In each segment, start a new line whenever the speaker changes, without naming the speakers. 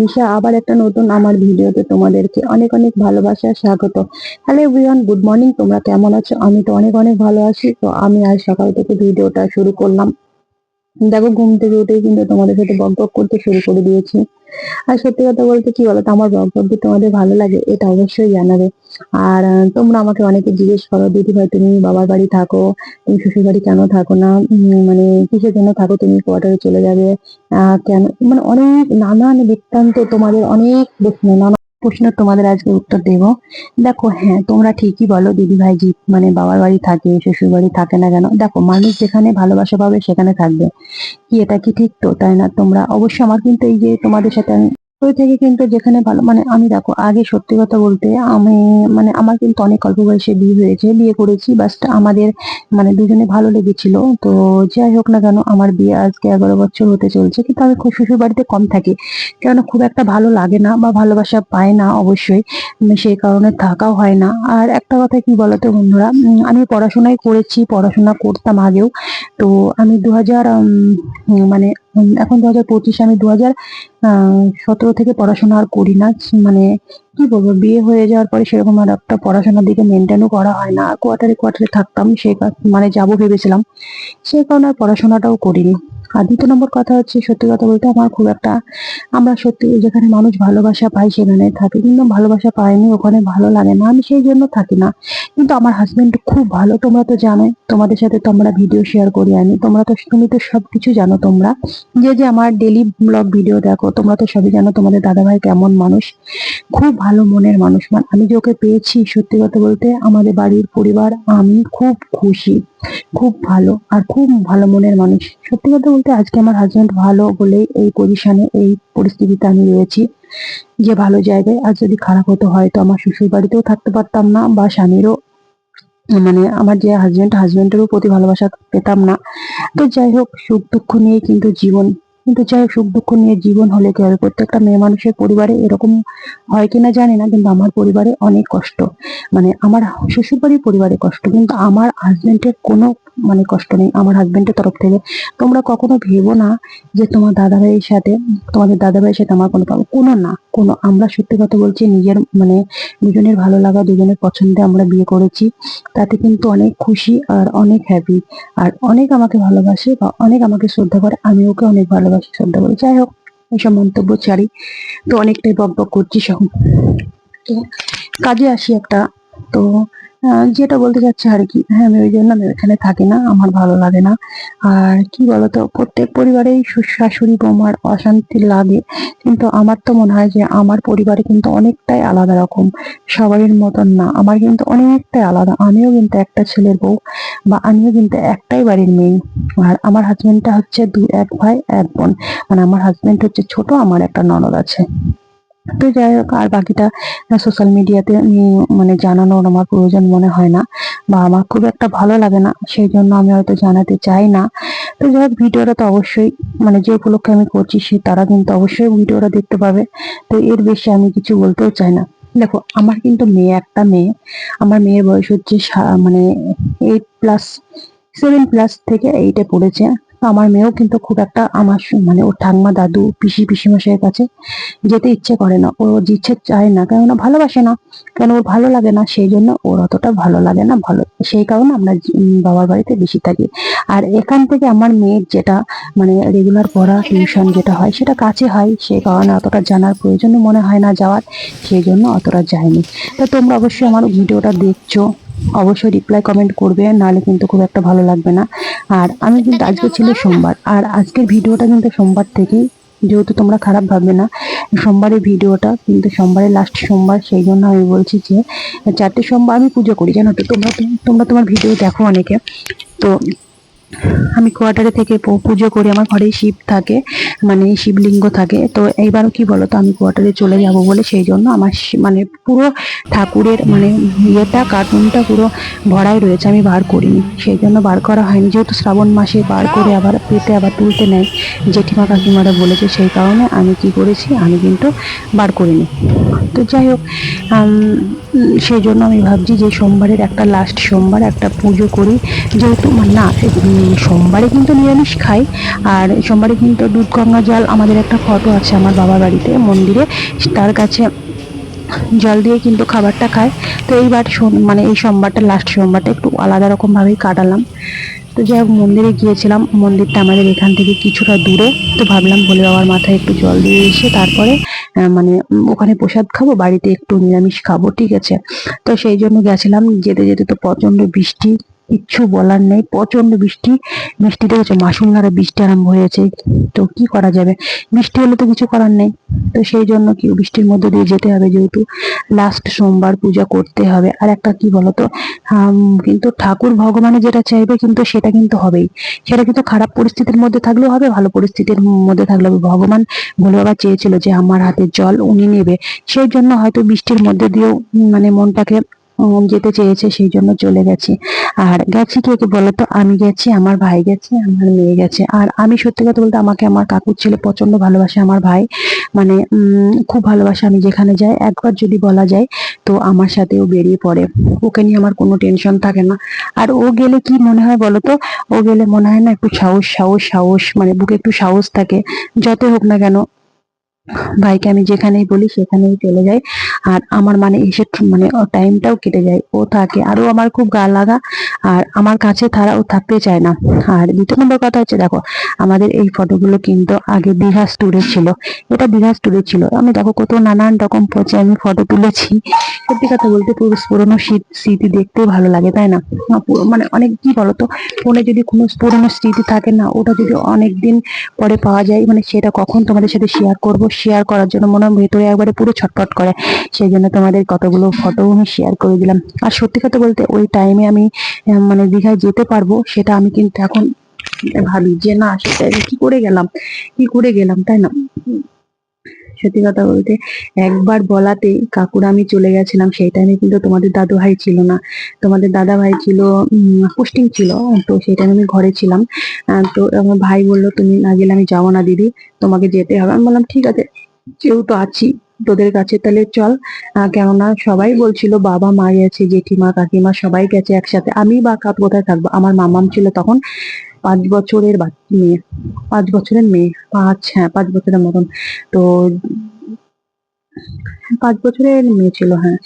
নিশা, আবার একটা নতুন আমার ভিডিওতে তোমাদেরকে অনেক অনেক ভালোবাসা, স্বাগত। হ্যালো এভরিওয়ান, গুড মর্নিং, তোমরা কেমন আছো? আমি তো অনেক অনেক ভালো আছি, তো আমি আজ সকাল থেকে ভিডিওটা শুরু করলাম। দেখো, ঘুম থেকে উঠেই কিন্তু তোমাদের সাথে বক বক করতে শুরু করে দিয়েছি। আর সত্যি কথা বলতে কি বলতো আমার বক বক যদি তোমাদের ভালো লাগে, এটা অবশ্যই জানাবে। আর তোমরা আমাকে অনেকে জিজ্ঞেস করো, দিদি ভাই, তুমি বাবার বাড়ি থাকো, তুমি শ্বশুর বাড়ি কেন থাকো না? মানে কিসের জন্য থাকো? তুমি কোয়ার্টারে চলে যাবে কেন? মানে অনেক নানান বৃত্তান্ত তোমাদের, অনেক প্রশ্ন, নানা প্রশ্ন তোমাদের আজকে উত্তর দেব। দেখো হ্যাঁ তোমরা ঠিকই বলো দিদি ভাই জি মানে বাবার বাড়ি থাকে, শ্বশুর বাড়ি থাকে না কেন? দেখো, মানুষ যেখানে ভালোবাসা পাবে সেখানে থাকবে। কি এটা কি ঠিক তো? তাই না? তোমরা অবশ্যই আমার কিন্তু এই যে তোমাদের সাথে ওই থেকে কিন্তু যেখানে ভালো মানে আমি দেখো, আগে সত্যি কথা বলতে আমি মানে আমার কিন্তু অনেক অল্প বয়সে বিয়ে হয়েছে, বিয়ে করেছি বাস আমাদের মানে দুজনে ভালো লেগেছিল। তো যাই হোক না কেন, আমার বিয়ে আজকে এগারো বছর হতে চলছে, কিন্তু আমি খুব শ্বশুর বাড়িতে কম থাকি। কেননা খুব একটা ভালো লাগে না বা ভালোবাসা পায় না অবশ্যই সেই কারণে থাকাও হয় না। আর একটা কথা কি বলতো বন্ধুরা আমি পড়াশোনাই করেছি, পড়াশোনা করতাম আগেও। তো আমি দু হাজার মানে এখন দু হাজার পঁচিশে আমি দু হাজার সতেরো থেকে পড়াশোনা আর করি না। মানে কি বলব, বিয়ে হয়ে যাওয়ার পরে সেরকম আর একটা পড়াশোনার দিকে মেনটেনও করা হয় না। কোয়ার্টারে কোয়ার্টারে থাকতাম, সে মানে যাব ভেবেছিলাম। সে কারণে আর পড়াশোনাটাও করিনি। আর দ্বিতীয় নম্বর কথা হচ্ছে, সত্যি কথা বলতে আমার খুব একটা, আমরা সত্যি যেখানে মানুষ ভালোবাসা পাই সেখানে থাকি। কিন্তু ভালোবাসা পাইনি, ওখানে ভালো লাগে না, আমি সেই জন্য থাকি না। কিন্তু আমার হাজবেন্ড খুব ভালো, তোমরা তো জানোই, তোমাদের সাথে তো আমরা ভিডিও শেয়ার করি আনি তোমরা তো, তুমি তো সবকিছু জানো তোমরা। যে যে আমার ডেলি ব্লগ ভিডিও দেখো, তোমরা তো সবই জানো তোমাদের দাদাভাই কেমন মানুষ, খুব ভালো মনের মানুষ। মানে আমি যে ওকে পেয়েছি, সত্যি কথা বলতে, আমাদের বাড়ির পরিবার, আমি খুব খুশি। খুব ভালো আর খুব ভালো মনের মানুষ। সত্যি কথা বলতে আজকে আমার হাজবেন্ড ভালো বলেই এই পজিশনে এই পরিস্থিতিতে আমি রয়েছি। যে ভালো জায়গায় আর যদি খারাপ হতো হয়তো আমার শ্বশুর বাড়িতেও থাকতে পারতাম না বা স্বামীরও মানে আমার যে হাজবেন্ড হাজবেন্ডেরও প্রতি ভালোবাসা পেতাম না। তো যাই হোক, সুখ দুঃখ নিয়ে কিন্তু জীবন কিন্তু যাই সুখ দুঃখ নিয়ে জীবন হলে কি হবে? প্রত্যেকটা মেয়ে মানুষের পরিবারে এরকম হয় কিনা জানি না, কিন্তু আমার পরিবারে অনেক কষ্ট। মানে আমার শ্বশুর বাড়ির পরিবারে কষ্ট, কিন্তু আমার হাজবেন্ডের কোনো মানে কষ্ট নেই। আমার হাজবেন্ডের তরফ থেকে তোমরা কখনো ভেবো না যে তোমার দাদা ভাইয়ের সাথে, তোমাদের দাদা ভাইয়ের সাথে আমার কোনো problem- কোনো না, কোনো আমরা সত্যি কথা বলছি, নিজের মানে দুজনের ভালো লাগা, দুজনের পছন্দে আমরা বিয়ে করেছি। তাতে কিন্তু অনেক খুশি আর অনেক হ্যাপি আর অনেক আমাকে ভালোবাসে বা অনেক আমাকে শ্রদ্ধা করে, আমি ওকে অনেক ভালোবাসি শ্রদ্ধা করি যাই হোক এইসব মন্তব্য ছাড়ি। তো অনেকটাই বক বক করছি সব। কাজে আসি একটা। তো যেটা বলতে চাচ্ছি আর কি হ্যাঁ আমি ওই জন্য আমি এখানে থাকি না, আমার ভালো লাগে না। আর কি বলতো, প্রত্যেক পরিবারেই শাশুড়ি বৌমার অশান্তি লাগে, কিন্তু আমার তো মনে হয় যে আমার পরিবারে কিন্তু অনেকটাই আলাদা রকম, সবারই মতন না। আমার কিন্তু অনেকটাই আলাদা, আমিও কিন্তু একটা ছেলের বউ বা আমিও কিন্তু একটাই বাড়ির মেয়ে। আর আমার হাজবেন্ডটা হচ্ছে দু এক ভাই, এক বোন। মানে আমার হাজবেন্ড হচ্ছে ছোট, আমার একটা ননদ আছে। তো যাই হোক, আর বাকিটা সোশ্যাল মিডিয়াতে মানে জানানোর আমার প্রয়োজন মনে হয় না বা আমার খুব একটা ভালো লাগে না সেই জন্য আমি হয়তো জানাতে চাই না। তো যাই হোক, ভিডিওটা তো অবশ্যই মানে যে উপলক্ষে আমি করছি সে তারা কিন্তু অবশ্যই ভিডিওটা দেখতে পাবে। তো এর বেশি আমি কিছু বলতেও চাই না। দেখো, আমার কিন্তু মেয়ে একটা মেয়ে, আমার মেয়ের বয়স হচ্ছে মানে এইট প্লাস সেভেন প্লাস থেকে এইটে পড়েছে। আমার মেয়েও কিন্তু খুব একটা আমার মানে ওর ঠাকমা দাদু, পিসি, পিসিমশাইয়ের কাছে যেতে ইচ্ছে করে না। ও ইচ্ছে চায় না, কেননা ভালোবাসে না। কেন ওর ভালো লাগে না সেই জন্য ওর অতটা ভালো লাগে না, ভালো সেই কারণে আমরা বাবার বাড়িতে বেশি থাকি। আর এখান থেকে আমার মেয়ের যেটা মানে রেগুলার পড়া টিউশন যেটা হয়, সেটা কাছে হয়। সেই কারণে অতটা জানার প্রয়োজন মনে হয় না যাওয়ার সেই জন্য অতটা যায়নি। তো তোমরা অবশ্যই আমার ভিডিওটা দেখছ। অবশ্যই রিপ্লাই কমেন্ট করবে, নাহলে কিন্তু খুব একটা ভালো লাগবে না। আর আমি কিন্তু আজকে ছিল সোমবার। আর আজকের ভিডিওটা কিন্তু সোমবার থেকেই যেহেতু তোমরা খারাপ ভাববে না সোমবারের ভিডিওটা কিন্তু সোমবারের লাস্ট সোমবার সেই জন্য আমি বলছি যে চারটে সোমবার আমি পুজো করি জানো তো? তোমরা তোমরা তোমার ভিডিও দেখো অনেকে। তো আমি কোয়ার্টারে থেকে পুজো করি, আমার ঘরে শিব থাকে মানে শিবলিঙ্গ থাকে, তো এইবার কি বলতো, আমি কোয়ার্টারে চলে যাব বলে সেই জন্য আমার মানে পুরো ঠাকুরের মানে ইয়েটা, কার্টুনটা পুরো ভরাই রয়েছে, আমি বার করিনি, সেই জন্য বার করা হয়নি, যেহেতু শ্রাবণ মাসে বার করে আবার পেতে আবার তুলতে নেয় জেঠিমা কাকিমারা বলেছে, সেই কারণে আমি কি করেছি, আমি কিন্তু বার করিনি। তো যাই হোক সেই জন্য আমি ভাবছি যে সোমবারের একটা লাস্ট সোমবার একটা পুজো করি। যেহেতু না সোমবারে কিন্তু নিরামিষ খাই, আর সোমবারে কিন্তু দুধ গঙ্গা জল, আমাদের একটা ফটো আছে আমার বাবার বাড়িতে মন্দিরে, তার কাছে জল দিয়ে কিন্তু খাবারটা খায় তো এইবার মানে এই সোমবারটা লাস্ট সোমবারটা একটু আলাদা রকমভাবেই কাটালাম। তো যাই হোক, মন্দিরে গিয়েছিলাম, মন্দিরটা আমাদের এখান থেকে কিছুটা দূরে, তো ভাবলাম বলে বাবার মাথায় একটু জল দিয়ে এসে তারপরে মানে ওখানে প্রসাদ খাব, বাড়িতে একটু নিরামিষ খাব, ঠিক আছে? তো সেই জন্য গেছিলাম, যেতে যেতে তো প্রচণ্ড বৃষ্টি কিচ্ছু বলার নেই। প্রচণ্ড বৃষ্টি। বৃষ্টি দেখেছ? মাসুলধারা বৃষ্টি আরম্ভ হয়েছে। তো কি করা যাবে? বৃষ্টি হলে তো কিছু করার নেই। তো সেই জন্য কি বৃষ্টির মধ্যে দিয়ে যেতে হবে যেহেতু লাস্ট সোমবার পূজা করতে হবে। আর একটা কি বলতো? কিন্তু ঠাকুর ভগবানে যেটা চাইবে কিন্তু সেটা কিন্তু হবেই। সেটা কিন্তু খারাপ পরিস্থিতির মধ্যে থাকলেও হবে, ভালো পরিস্থিতির মধ্যে থাকলেও হবে। ভগবান ভোলে বাবা চেয়েছিল যে আমার হাতে জল উনি নেবে। সেই জন্য হয়তো বৃষ্টির মধ্যে দিয়েও মানে মনটাকে যেতে চেয়েছে সেই জন্য চলে গেছি। আর গেছি কে কে বলতো? আমি গেছি, আমার ভাই গেছে, আমার মেয়ে গেছে। আর আমি সত্যি কথা বলতে আমাকে আমার কাকুর ছেলে প্রচণ্ড ভালোবাসে, আমার ভাই। মানে খুব ভালোবাসে আমি যেখানে যাই। একবার যদি বলা যায়, তো আমার সাথেও বেরিয়ে পড়ে। ওকে নিয়ে আমার কোনো টেনশন থাকে না। আর ও গেলে কি মনে হয় বলতো? ও গেলে মনে হয় না একটু সাহস সাহস সাহস মানে বুকে একটু সাহস থাকে। যত হোক না কেন ভাইকে আমি যেখানেই বলি সেখানেই চলে যাই আর আমার মানে এসে মানে টাইমটাও কেটে যায়। ও থাকে, আরও আমার খুব গা লাগা। আর আমার কাছে তারা ও থাকতে চায় না। আর দ্বিতীয় নম্বর কথা হচ্ছে, দেখো, আমাদের এই ফটোগুলো কিন্তু আগে দীঘা স্টুডে ছিল। এটা দীঘা স্টুডে ছিল। আমি দেখো কত নানান রকম পচে আমি ফটো তুলেছি। সত্যি কথা বলতে পুরো পুরোনো স্মৃ- স্মৃতি দেখতেও ভালো লাগে, তাই না? মানে অনেক কি বলতো ফোনে যদি কোনো পুরোনো স্মৃতি থাকে না, ওটা যদি অনেক দিন পরে পাওয়া যায় মানে সেটা কখন তোমাদের সাথে শেয়ার করব শেয়ার করার জন্য মনে হয় ভেতরে একবারে পুরো ছটফট করে। সেই জন্য তোমাদের কতগুলো ফটো আমি শেয়ার করে দিলাম। আর সত্যি কথা বলতে ওই টাইমে আমি মানে দীঘায় যেতে পারব সেটা আমি কিন্তু এখন ভাবি যে না, সেটা কি করে গেলাম? কি করে গেলাম, তাই না? সত্যি কথা বলতে, একবার বলাতেই কাকুর আমি চলে গেছিলাম, সেই টাইমে কিন্তু তোমাদের দাদু ভাই ছিল না। তোমাদের দাদা ভাই ছিল পোস্টিং ছিল, তো সেই টাইমে আমি ঘরে ছিলাম। তো আমার ভাই বলল, তুমি না গেলে আমি যাব না দিদি, তোমাকে যেতে হবে। আমি বললাম, ঠিক আছে, যেহেতু আছি, তোদের কাছে তাহলে চল। কেননা সবাই বলছিল, বাবা মা গেছে জেঠিমা কাকিমা সবাই গেছে একসাথে। আমি বা কাপ কোথায় থাকব? আমার মামাম ছিল তখন। পাঁচ বছরের মেয়ে। পাঁচ বছরের মেয়ে। পাঁচ হ্যাঁ পাঁচ বছরের মতন। তো পাঁচ বছরের মেয়ে ছিল হ্যাঁ।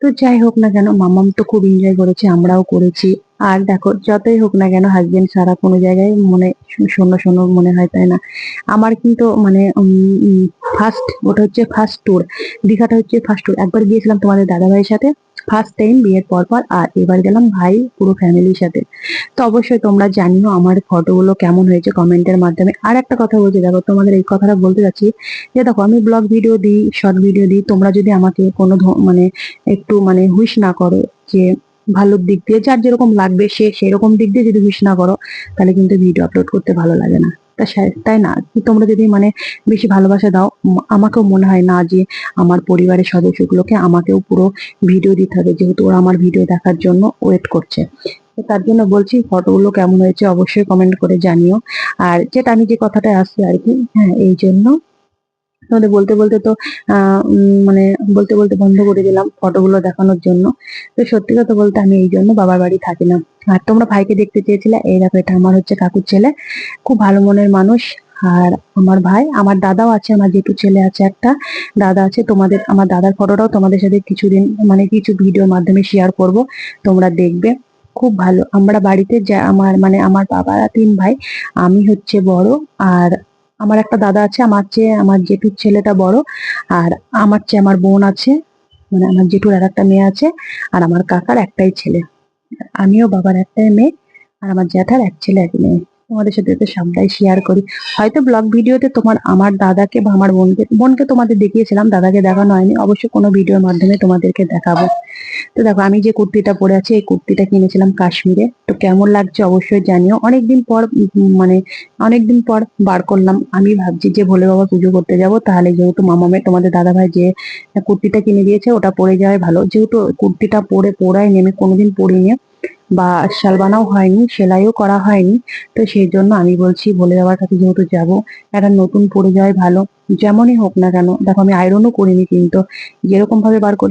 তো যাই হোক না কেন, মামাম তো খুব এনজয় করেছে, আমরাও করেছি। আর দেখো, যতই হোক না কেন হাজবেন্ড সারা কোনো জায়গায় মনে শূন্য শূন্য মনে হয় তাই না। আমার কিন্তু মানে ফার্স্ট ওটা হচ্ছে ফার্স্ট ট্যুর দীঘাটা হচ্ছে ফার্স্ট ট্যুর একবার গিয়েছিলাম তোমাদের দাদা ভাইয়ের সাথে। ফার্স্ট টাইম বিয়ের পর পর, আর এবার গেলাম ভাই পুরো ফ্যামিলির সাথে। তো অবশ্যই তোমরা জানিও আমার ফটোগুলো কেমন হয়েছে কমেন্টের মাধ্যমে। আর একটা কথা বলছি, দেখো তোমাদের এই কথাটা বলতে যাচ্ছি যে, দেখো আমি ব্লগ ভিডিও দিই শর্ট ভিডিও দিই, তোমরা যদি আমাকে কোনো মানে একটু মানে হুইশ না করো যে, ভালো দিক দিয়ে, যার যেরকম লাগবে সে সেরকম দিক দিয়ে যদি হুইশ না করো, তাহলে কিন্তু ভিডিও আপলোড করতে ভালো লাগে না। তাই না? তোমরা যদি মানে বেশি ভালোবাসা দাও আমাকেও মনে হয় না যে আমার পরিবারের সদস্যগুলোকে আমাকেও পুরো ভিডিও দিতে হবে, যেহেতু ওরা আমার ভিডিও দেখার জন্য ওয়েট করছে। তো তার জন্য বলছি, ফটোগুলো কেমন হয়েছে অবশ্যই কমেন্ট করে জানিও। আর যেটা আমি যে কথাটা আসছি আর কি হ্যাঁ এই জন্য তোমাদের বলতে বলতে তো মানে বলতে বলতে বন্ধ করে দিলাম ফটোগুলো দেখানোর জন্য। তো সত্যি কথা বলতে আমি এই জন্য বাবার বাড়ি থাকি না। আর তোমরা ভাইকে দেখতে চেয়েছিলে, এই দেখো এটা আমার হচ্ছে কাকুর ছেলে। খুব ভালো মনের মানুষ। আর আমার ভাই, আমার দাদাও আছে, আমার জেঠু ছেলে আছে একটা। দাদা আছে, তোমাদের, আমার দাদার ফটোটাও তোমাদের সাথে কিছুদিন মানে কিছু ভিডিওর মাধ্যমে শেয়ার করব। তোমরা দেখবে। খুব ভালো। আমরা বাড়িতে যা, আমার মানে আমার বাবারা তিন ভাই, আমি হচ্ছে বড়। আর আমার একটা দাদা আছে, আমার চেয়ে, আমার জেঠুর ছেলেটা বড়, আর আমার চেয়ে আমার বোন আছে মানে আমার জেঠুর আর একটা মেয়ে আছে, আর আমার কাকার একটাই ছেলে। আমিও বাবার একটাই মেয়ে, আর আমার জ্যাঠার এক ছেলে, এক মেয়ে। তোমাদের সাথে তো সবটাই শেয়ার করি। হয়তো ব্লগ ভিডিওতে তোমার আমার দাদাকে বা আমার বোনকে বোনকে তোমাদের দেখিয়েছিলাম, দাদাকে দেখানো হয়নি। অবশ্যই কোনো ভিডিওর মাধ্যমে তোমাদেরকে দেখাবো। তো দেখো, আমি যে কুর্তিটা পরে আছি, এই কুর্তিটা কিনেছিলাম কাশ্মীরে। তো কেমন লাগছে অবশ্যই জানিও। অনেকদিন পর মানে অনেকদিন পর বার করলাম। আমি ভাবছি যে ভোলে বাবা পুজো করতে যাব, তাহলে যেহেতু মামামে তোমাদের দাদা ভাই যে কুর্তিটা কিনে দিয়েছে, ওটা পরে যাওয়াই ভালো। যেহেতু কুর্তিটা পরে, পরাই নেমে কোনোদিন পরিনি। বা শাল বানাও হয়নি, সেলাইও করা হয়নি। তো সেই জন্য আমি বলছি, বলে দেওয়ার কাছে যেহেতু যাব, একটা নতুন পরে যাওয়াই ভালো, যেমনই হোক না কেন, দেখো আমি আয়রনও করিনি কিন্তু যেরকম ভাবে বার করি